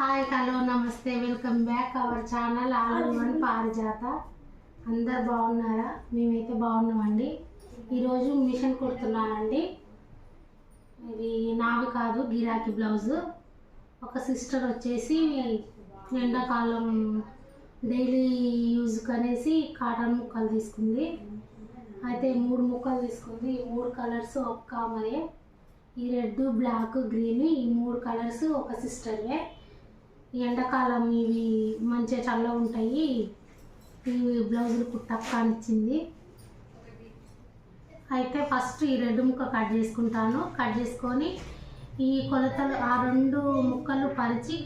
Hi hello namaste welcome back our channel all one Parijata. అందరు బాగున్నారా? మేమైతే బాగున్నామండి. ఈరోజు మిషన్ కుడుతున్నానండి. ఇది నావి కాదు గిరాకీ బ్లౌజ్. ఒక సిస్టర్ వచ్చేసి ఎండాకాలం డైలీ యూజ్కి అనేసి కాటన్ ముక్కలు తీసుకుంది. అయితే మూడు ముక్కలు తీసుకుంది. మూడు కలర్స్ ఒక్క మరి ఈ రెడ్ బ్లాక్ గ్రీన్ ఈ మూడు కలర్స్ ఒక సిస్టర్వే. ఎండాకాలం ఇవి మంచిగా చల్ల ఉంటాయి. ఇవి బ్లౌజులు కుట్టక్క అనిచ్చింది అయితే ఫస్ట్ ఈ రెడ్ ముక్క కట్ చేసుకుంటాను. కట్ చేసుకొని ఈ కొలతలు ఆ రెండు ముక్కలు పరిచి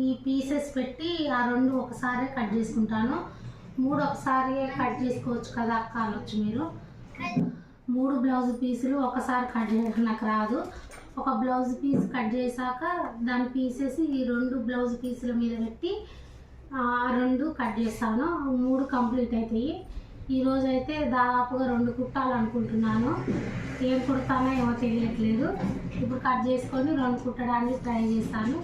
ఈ పీసెస్ పెట్టి ఆ రెండు ఒకసారి కట్ చేసుకుంటాను. మూడు ఒకసారి కట్ చేసుకోవచ్చు కదా అక్క అనొచ్చు మీరు. మూడు బ్లౌజ్ పీసులు ఒకసారి కట్ చేయడం నాకు రాదు. ఒక బ్లౌజ్ పీస్ కట్ చేశాక దాని పీసెస్ ఈ రెండు బ్లౌజ్ పీసుల మీద పెట్టి ఆ రెండు కట్ చేస్తాను. మూడు కంప్లీట్ అవుతాయి ఈరోజు అయితే దాదాపుగా రెండు కుట్టాలనుకుంటున్నాను ఏం కుడతానో ఏమో తెలియట్లేదు. ఇప్పుడు కట్ చేసుకొని రెండు కుట్టడానికి ట్రై చేస్తాను.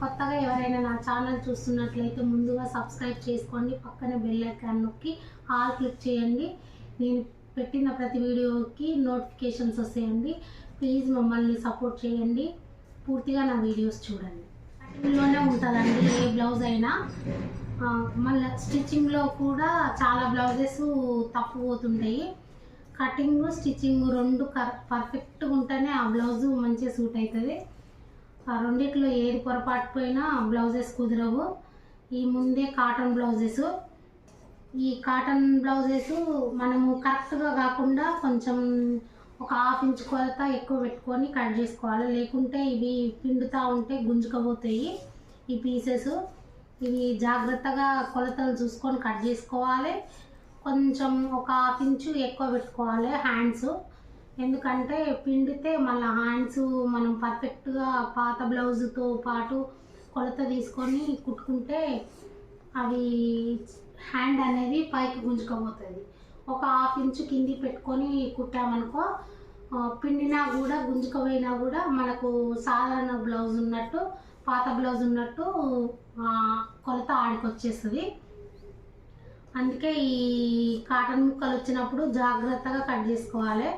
కొత్తగా ఎవరైనా నా ఛానల్ చూస్తున్నట్లయితే ముందుగా సబ్స్క్రైబ్ చేసుకోండి. పక్కనే బెల్ ఐకాన్ నొక్కి ఆల్ క్లిక్ చేయండి. నేను పెట్టిన ప్రతి వీడియోకి నోటిఫికేషన్స్ వస్తాయండి. ప్లీజ్ మమ్మల్ని సపోర్ట్ చేయండి. పూర్తిగా నా వీడియోస్ చూడండి. ఇందులోనే ఉంటుందండి ఏ బ్లౌజ్ అయినా. మళ్ళీ స్టిచ్చింగ్లో కూడా చాలా బ్లౌజెస్ తప్పు పోతుంటాయి. కటింగ్ స్టిచ్చింగ్ రెండు కర్ పర్ఫెక్ట్గా ఉంటేనే ఆ బ్లౌజ్ మంచిగా సూట్ అవుతుంది ఆ రెండిట్లో ఏది పొరపాటు పోయినా బ్లౌజెస్ కుదరవు. ఈ ముందే కాటన్ బ్లౌజెస్. ఈ కాటన్ బ్లౌజెస్ మనము కరెక్ట్గా కాకుండా కొంచెం ఒక హాఫ్ ఇంచ్ కొలత ఎక్కువ పెట్టుకొని కట్ చేసుకోవాలి. లేకుంటే ఇవి పిండుతూ ఉంటే గుంజుకపోతాయి ఈ పీసెస్ ఇవి జాగ్రత్తగా కొలతలు చూసుకొని కట్ చేసుకోవాలి. కొంచెం ఒక హాఫ్ ఇంచు ఎక్కువ పెట్టుకోవాలి హ్యాండ్స్ ఎందుకంటే పిండితే మళ్ళీ హ్యాండ్స్ మనం పర్ఫెక్ట్గా పాత బ్లౌజ్తో పాటు కొలత తీసుకొని కుట్టుకుంటే అవి హ్యాండ్ అనేది పైకి గుంజుకోబోతుంది ఒక హాఫ్ ఇంచు కింది పెట్టుకొని కుట్టామనుకో పిండినా కూడా గుంజుకపోయినా కూడా మనకు సాధారణ బ్లౌజ్ ఉన్నట్టు పాత బ్లౌజ్ ఉన్నట్టు కొలత ఆడికి వచ్చేస్తుంది అందుకే ఈ కాటన్ ముక్కలు వచ్చినప్పుడు జాగ్రత్తగా కట్ చేసుకోవాలి.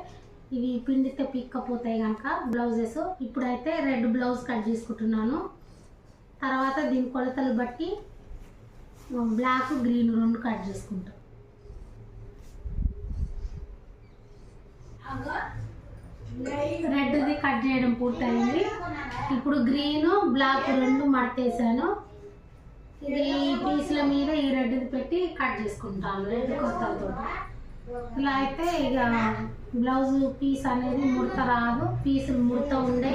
ఇవి పిండితే పిక్కపోతాయి కనుక బ్లౌజెస్. ఇప్పుడైతే రెడ్ బ్లౌజ్ కట్ చేసుకుంటున్నాను. తర్వాత దీని కొలతలు బట్టి బ్లాక్ గ్రీన్ రెండు కట్ చేసుకుంటాం. రెడ్ది కట్ చేయడం పూర్తయింది. ఇప్పుడు గ్రీన్ బ్లాక్ రెండు మడతేసాను. ఇది పీసుల మీద ఈ రెడ్ది పెట్టి కట్ చేసుకుంటాను రెడ్ కొత్తలతో. ఇలా అయితే ఇక బ్లౌజ్ పీస్ అనేది ముడత రాదు. పీసులు ముడత ఉండే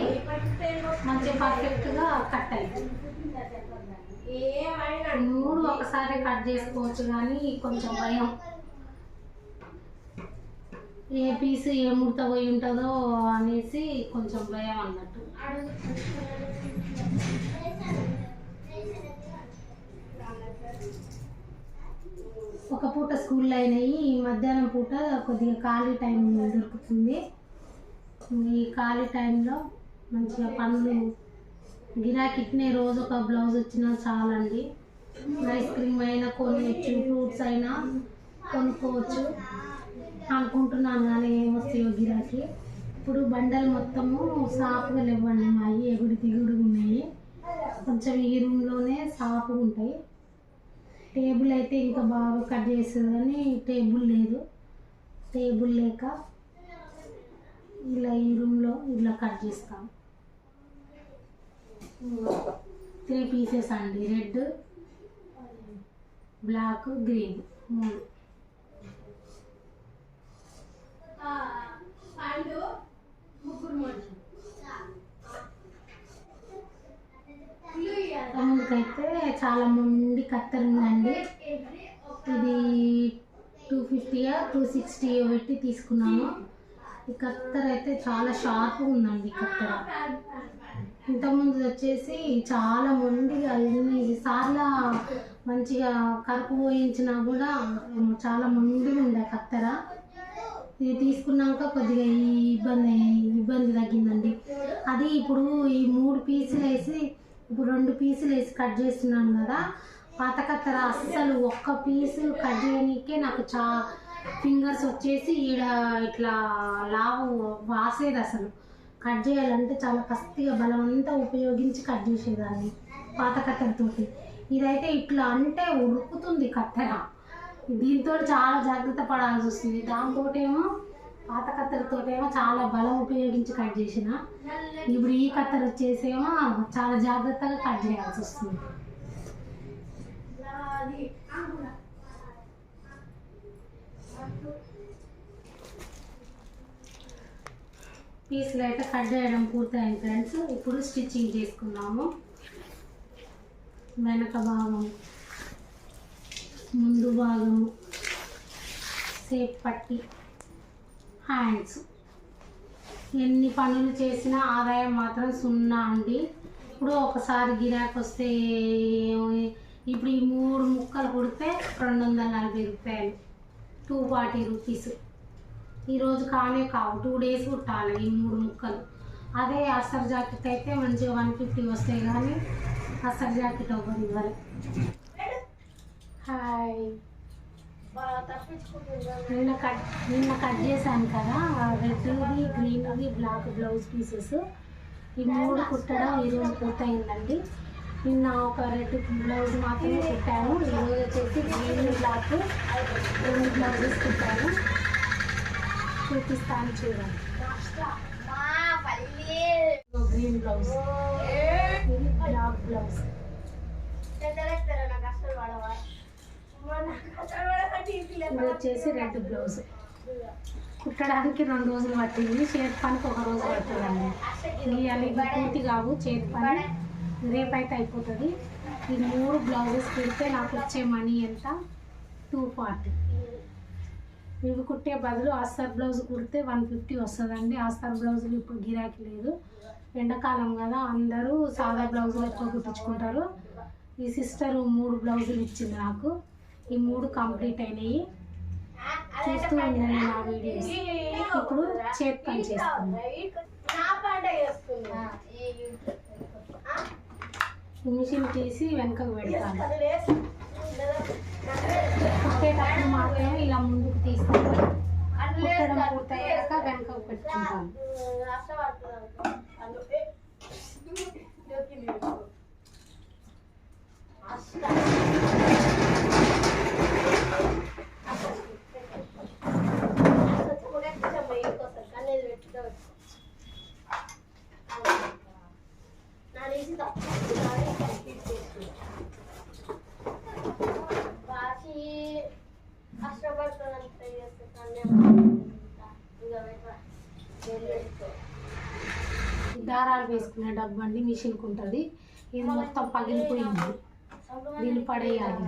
మంచిగా పర్ఫెక్ట్గా కట్ అవుతుంది మూడు ఒకసారి కట్ చేసుకోవచ్చు కానీ కొంచెం భయం. ఏ పీస్ ఏ ముడత పోయి ఉంటుందో అనేసి కొంచెం భయం అన్నట్టు. ఒక పూట స్కూల్లో అయినాయి ఈ మధ్యాహ్నం పూట కొద్దిగా ఖాళీ టైం దొరుకుతుంది. ఈ ఖాళీ టైంలో మంచిగా పనులు గిరాకిట్నే రోజు ఒక బ్లౌజ్ వచ్చినా చాలండి. ఐస్ క్రీమ్ అయినా కొనవచ్చు ఫ్రూట్స్ అయినా కొనుక్కోవచ్చు. అనుకుంటున్నాను కానీ ఏమొస్తాయో గిరాకి. ఇప్పుడు బండలు మొత్తము సాఫ్గా లేవండి. మావి ఎగుడు దిగుడు ఉన్నాయి. కొంచెం ఈ రూమ్లోనే సాఫ్గా ఉంటాయి. టేబుల్ అయితే ఇంకా బాగా కట్ చేస్తుంది కానీ టేబుల్ లేదు. టేబుల్ లేక ఇలా ఈ రూమ్లో ఇలా కట్ చేస్తాం. త్రీ పీసెస్ అండి. Red black green. మూడు. ముందుకైతే చాలా మొండి కత్తెర ఉందండి. ఇది టూ ఫిఫ్టీయా టూ సిక్స్టీయో పెట్టి తీసుకున్నాను ఈ కత్తెర అయితే చాలా షార్ప్గా ఉందండి కత్తెర. ఇంతకుముందు వచ్చేసి చాలా మొండిగా ఎన్ని సార్లు మంచిగా కరుపు పోయించినా కూడా చాలా మొండిగా ఉండే కత్తెర. ఇది తీసుకున్నాక కొద్దిగా ఈ ఇబ్బంది ఇబ్బంది తగ్గిందండి. అది ఇప్పుడు ఈ మూడు పీసులు వేసి ఇప్పుడు రెండు పీసులు వేసి కట్ చేస్తున్నాను కదా పాత కత్తెర అస్సలు ఒక్క పీసు కట్ చేయడానికే నాకు చా ఫింగర్స్ వచ్చేసి ఈడ ఇట్లా లావు వాసేది అసలు. కట్ చేయాలంటే చాలా కస్తిగా బలం అంతా ఉపయోగించి కట్ చేసేదాన్ని పాత కత్తెరతోటి ఇదైతే ఇట్లా అంటే ఉరుకుతుంది కత్తెర. దీంతో చాలా జాగ్రత్త పడాల్సి వస్తుంది. దాంతో ఏమో పాత కత్తెరతో ఏమో చాలా బలం ఉపయోగించి కట్ చేసిన. ఇప్పుడు ఈ కత్తెర వచ్చేసేమో చాలా జాగ్రత్తగా కట్ చేయాల్సి వస్తుంది. పీసులు అయితే కట్ చేయడం పూర్తయింది ఫ్రెండ్స్. ఇప్పుడు స్టిచ్చింగ్ చేసుకున్నాము వెనక భాగం. ముందు భాగము సేఫ్ పట్టి హ్యాండ్స్. ఎన్ని పనులు చేసినా ఆదాయం మాత్రం సున్నా అండి. ఇప్పుడు ఒకసారి గిరాకీ వస్తే ఇప్పుడు ఈ మూడు ముక్కలు కుడితే రెండు వందల నలభై రూపాయలు. Two forty rupees. ఈరోజు కానే కావు. టూ డేస్ కుట్టాలి ఈ మూడు ముక్కలు. అదే అస్సర్ జాకెట్ అయితే మంచిగా వన్ ఫిఫ్టీ వస్తాయి కానీ అస్సర్ జాకెట్ ఒకటి ఇవ్వాలి హాయ్ నిన్న కట్ నిన్న కట్ చేశాను కదా రెడ్ది గ్రీన్ది బ్లాక్ బ్లౌజ్ పీసెస్. ఈ మూడు కుట్టడం ఈరోజు పూర్తయిందండి. నిన్న ఒక రెడ్ బ్లౌజ్ మాత్రమే కుట్టాను. ఈరోజు వచ్చేసి గ్రీన్ బ్లాక్ రెండు బ్లౌజెస్ కుట్టాను. చూపిస్తాను చూడండి. Green blouse. Black blouse. ఇది వచ్చేసి రెడ్ బ్లౌజ్. కుట్టడానికి రెండు రోజులు పట్టింది. చేతి పనికి ఒక రోజు పడుతుందండి. ఇవాళ ఇవి పూర్తి కావు చేతి పని. రేపైతే అయిపోతుంది. ఈ మూడు బ్లౌజెస్ కుడితే నాకు వచ్చే మనీ ఎంత? టూ ఫార్టీ ఇవి కుట్టే బదులు ఆస్తర్ బ్లౌజ్ కుడితే వన్ ఫిఫ్టీ వస్తుందండి. ఆస్తర్ బ్లౌజులు ఇప్పుడు గిరాకీ లేదు. ఎండాకాలం కదా అందరూ సాదా బ్లౌజులు ఎక్కువ కుట్టించుకుంటారు. ఈ సిస్టర్ మూడు బ్లౌజులు ఇచ్చింది నాకు. ఈ మూడు కంప్లీట్ అయినాయి. చూస్తూ ఉండండి నా వీడియోస్. ఇప్పుడు చేతి పని మిషన్ తీసి వెనకకు పెడతాను. కుట్టేటప్పుడు మాత్రమే ఇలా ముందుకు తీస్తాను. కుట్టడం పూర్తయ్యాక వెనకకు పెట్టుకుంటాను. దారాలు వేసుకునే డబ్బు అండి మిషన్కి ఉంటుంది ఇది మొత్తం పగిలిపోయింది. దీన్ని పడేయాలి.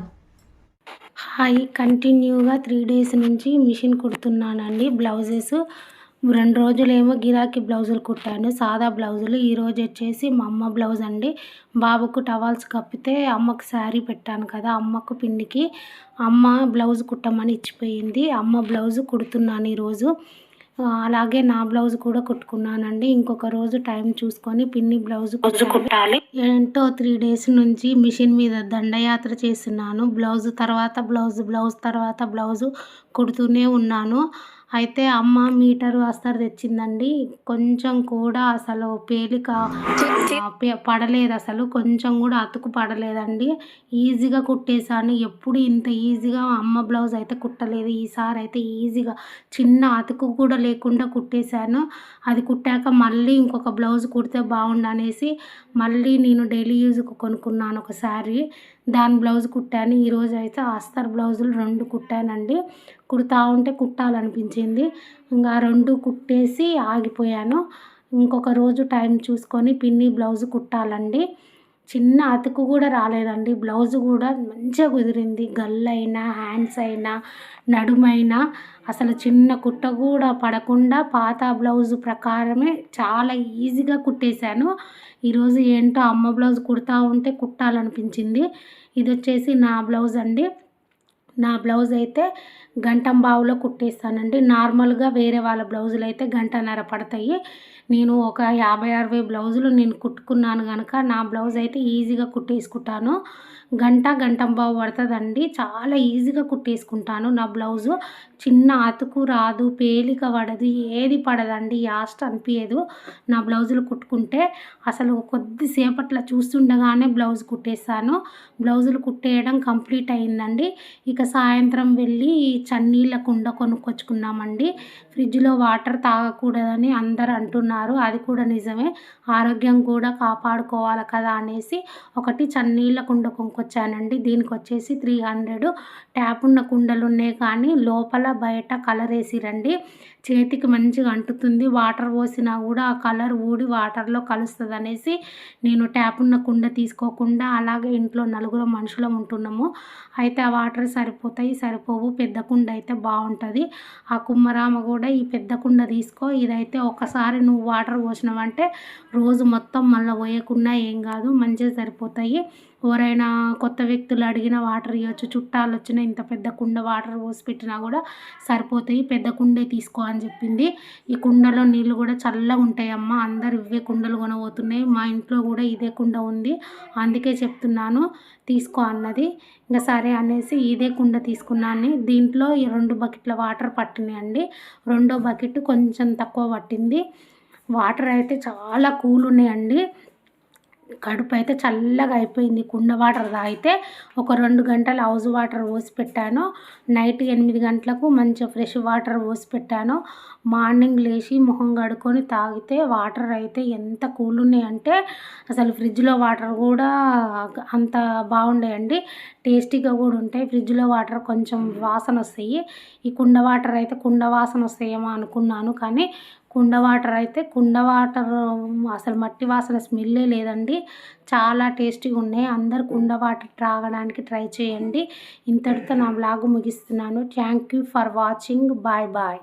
హాయ్ కంటిన్యూగా త్రీ డేస్ నుంచి మిషన్ కుడుతున్నానండి. బ్లౌజెస్ రెండు రోజులేమో గిరాకీ బ్లౌజులు కుట్టాను. సాదా బ్లౌజులు. ఈ రోజు వచ్చేసి మా అమ్మ బ్లౌజ్ అండి. బాబుకు టవాల్స్ కప్పితే అమ్మకు శారీ పెట్టాను కదా అమ్మకు పిన్నికి. అమ్మ బ్లౌజ్ కుట్టమని ఇచ్చిపోయింది. అమ్మ బ్లౌజ్ కుడుతున్నాను ఈరోజు అలాగే నా బ్లౌజ్ కూడా కుట్టుకున్నానండి. ఇంకొక రోజు టైం చూసుకొని పిన్ని బ్లౌజ్ కుట్టాలి. ఏంటో త్రీ డేస్ నుంచి మిషన్ మీద దండయాత్ర చేస్తున్నాను. బ్లౌజ్ తర్వాత బ్లౌజ్ బ్లౌజ్ తర్వాత బ్లౌజ్ కుడుతూనే ఉన్నాను. అయితే అమ్మ మీటరు అస్తరు తెచ్చిందండి. కొంచెం కూడా అసలు పేలిక పడలేదు అసలు. కొంచెం కూడా అతుకు పడలేదండి. ఈజీగా కుట్టేశాను. ఎప్పుడు ఇంత ఈజీగా అమ్మ బ్లౌజ్ అయితే కుట్టలేదు. ఈసారి అయితే ఈజీగా చిన్న అతుకు కూడా లేకుండా కుట్టేశాను. అది కుట్టాక మళ్ళీ ఇంకొక బ్లౌజ్ కుడితే బాగుండు అనేసి మళ్ళీ నేను డైలీ యూజ్కి కొనుక్కున్నాను ఒక శారీ. దాని బ్లౌజ్ కుట్టాను ఈరోజు అయితే ఆస్తర్ బ్లౌజులు రెండు కుట్టానండి. కుడతా ఉంటే కుట్టాలనిపించింది. ఇంకా రెండు కుట్టేసి ఆగిపోయాను. ఇంకొక రోజు టైం చూసుకొని పిన్ని బ్లౌజ్ కుట్టాలండి. చిన్న అతుకు కూడా రాలేదండి. బ్లౌజ్ కూడా మంచిగా కుదిరింది. గల్ అయినా హ్యాండ్స్ అయినా నడుమైనా అసలు చిన్న కుట్ట కూడా పడకుండా పాత బ్లౌజ్ ప్రకారమే చాలా ఈజీగా కుట్టేశాను. ఈరోజు ఏంటో అమ్మ బ్లౌజ్ కుడతా ఉంటే కుట్టాలనిపించింది. ఇది వచ్చేసి నా బ్లౌజ్ అండి. నా బ్లౌజ్ అయితే గంటం బావులో కుట్టేస్తానండి. నార్మల్గా వేరే వాళ్ళ బ్లౌజులు అయితే గంటన్నర పడతాయి. నేను ఒక యాభై అరవై బ్లౌజులు నేను కుట్టుకున్నాను కనుక నా బ్లౌజ్ అయితే ఈజీగా కుట్టేసుకుంటాను. గంట గంటం బావు పడుతుందండి. చాలా ఈజీగా కుట్టేసుకుంటాను నా బ్లౌజు. చిన్న అతుకు రాదు పేలిక పడదు ఏది పడదండి. యాస్ట్ అనిపించదు నా బ్లౌజులు కుట్టుకుంటే. అసలు కొద్దిసేపట్లో చూస్తుండగానే బ్లౌజ్ కుట్టేస్తాను. బ్లౌజులు కుట్టేయడం కంప్లీట్ అయిందండి ఇక సాయంత్రం వెళ్ళి చన్నీళ్ళ కుండ కొనుక్కొచ్చుకున్నామండి. ఫ్రిడ్జ్లో వాటర్ తాగకూడదని అందరు అంటున్నారు. అది కూడా నిజమే. ఆరోగ్యం కూడా కాపాడుకోవాలి కదా అనేసి ఒకటి చన్నీళ్ళ కుండ కొనుక్కొచ్చానండి. దీనికి వచ్చేసి త్రీ హండ్రెడ్ ట్యాప్ ఉన్న కుండలు ఉన్నాయి కానీ లోపల బయట కలర్ వేసిరండి. చేతికి మంచిగా అంటుతుంది. వాటర్ పోసినా కూడా ఆ కలర్ ఊడి వాటర్లో కలుస్తుంది అనేసి నేను ట్యాప్ ఉన్న కుండ తీసుకోకుండా అలాగే ఇంట్లో నలుగురు మనుషులం ఉంటున్నాము. అయితే ఆ వాటర్ సరిపోతాయి సరిపోవు. పెద్ద కుండ అయితే బాగుంటుంది. ఆ కుమ్మరామ కూడా ఈ పెద్ద కుండ తీసుకో. ఇదైతే ఒకసారి నువ్వు వాటర్ పోసినావంటే రోజు మొత్తం మళ్ళీ పోయకుండా ఏం కాదు మంచిగా సరిపోతాయి. ఎవరైనా కొత్త వ్యక్తులు అడిగిన వాటర్ ఇవ్వచ్చు చుట్టాలు వచ్చిన ఇంత పెద్ద కుండ వాటర్ పోసి పెట్టినా కూడా సరిపోతాయి. పెద్ద కుండే తీసుకో అని చెప్పింది. ఈ కుండలో నీళ్ళు కూడా చల్లగా ఉంటాయమ్మ. అందరు ఇవే కుండలు కొనబోతున్నాయి. మా ఇంట్లో కూడా ఇదే కుండ ఉంది. అందుకే చెప్తున్నాను. తీసుకో అన్నది. ఇంకా సరే అనేసి ఇదే కుండ తీసుకున్నాను. దీంట్లో ఈ రెండు బకెట్ల వాటర్ పట్టినాయండి రెండో బకెట్ కొంచెం తక్కువ పట్టింది. వాటర్ అయితే చాలా కూల్ ఉన్నాయండి. కడుపు అయితే చల్లగా అయిపోయింది. కుండ వాటర్ తాగితే ఒక రెండు గంటలు హౌస్ వాటర్ పోసి పెట్టాను. నైట్ ఎనిమిది గంటలకు మంచిగా ఫ్రెష్ వాటర్ పోసి పెట్టాను. మార్నింగ్ లేచి మొహం కడుక్కొని తాగితే వాటర్ అయితే ఎంత కూల్ ఉన్నాయంటే అసలు ఫ్రిడ్జ్లో వాటర్ కూడా అంత బాగుండేయండి. టేస్టీగా కూడా ఉంటాయి. ఫ్రిడ్జ్లో వాటర్ కొంచెం వాసన వస్తాయి. ఈ కుండ వాటర్ అయితే కుండ వాసన వస్తాయేమో అనుకున్నాను కానీ కుండ వాటర్ అయితే కుండ వాటర్ అసలు మట్టి వాసన స్మెల్లే లేదండి. చాలా టేస్టీగా ఉన్నాయి. అందరు కుండ వాటర్ త్రాగడానికి ట్రై చేయండి. ఇంతటితో నా బ్లాగ్ ముగిస్తున్నాను. Thank you for watching. Bye bye.